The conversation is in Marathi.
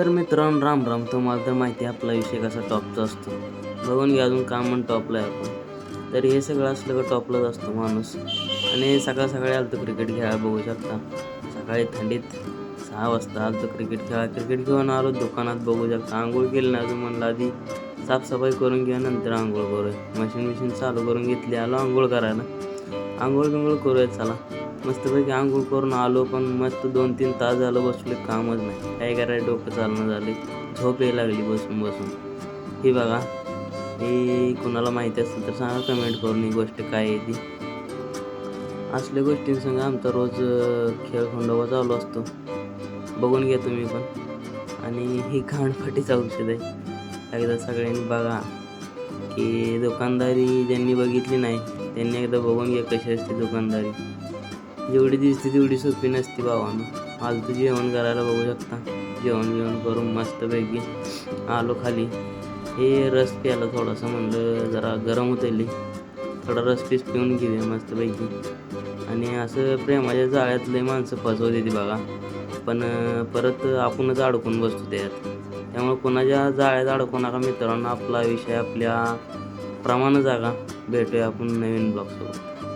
तर मित्रांनो राम राम. तुम्हाला तर माहिती आहे आपला विषय कसा टॉपचा असतो. बघून घ्या अजून काम म्हणून टॉपला आहे आपण. तर हे सगळं असलं का टॉपलाच असतो माणूस. आणि सकाळ सकाळी आलतो क्रिकेट खेळायला बघू शकता. सकाळी थंडीत सहा वाजता आलतो क्रिकेट खेळा क्रिकेट घेऊन आलो दुकानात बघू शकता. आंघोळ केली ना अजून म्हणलं आधी. साफसफाई करून घ्या नंतर आंघोळ करूया. मशीन बिशीन चालू करून घेतली आलो आंघोळ करायला. आंघोळ बिंघोळ करूया चला. मस्तपैकी आंघोळ करून आलो पण मस्त दोन तीन तास झालं बसले कामच नाही. काय करायला डोकं चालणं झाले झोप यायला लागली बसून बसून. ही बघा ही कुणाला माहिती असेल तर सांगा कमेंट करून ही गोष्ट काय आहे ती. असल्या गोष्टींसंग आमचा रोज खेळ खंडोबा चालू असतो. बघून घ्या तुम्ही पण. आणि ही घाणफाटीचं औषध आहे. एकदा सगळ्यांनी बघा की दुकानदारी ज्यांनी बघितली नाही त्यांनी एकदा बघून घ्या कशी असते दुकानदारी. जेवढी दिसते तेवढी सोपी नसते भावानं फालतू जेवण करायला बघू शकता. जेवण जेवण करून मस्तपैकी आलो खाली. हे रस प्यायला थोडंसं म्हणलं जरा गरम होतेली थोडा रस पीस पिऊन घेऊया मस्तपैकी. आणि असं प्रेमाच्या जाळ्यातले माणसं फसवत ती बघा. पण परत आपणच अडकून बसतो त्यात. त्यामुळे कोणाच्या जाळ्यात अडकू नका मित्रांनो. आपला विषय आपल्या प्रमाण जागा. भेटूया आपण नवीन ब्लॉगसोबत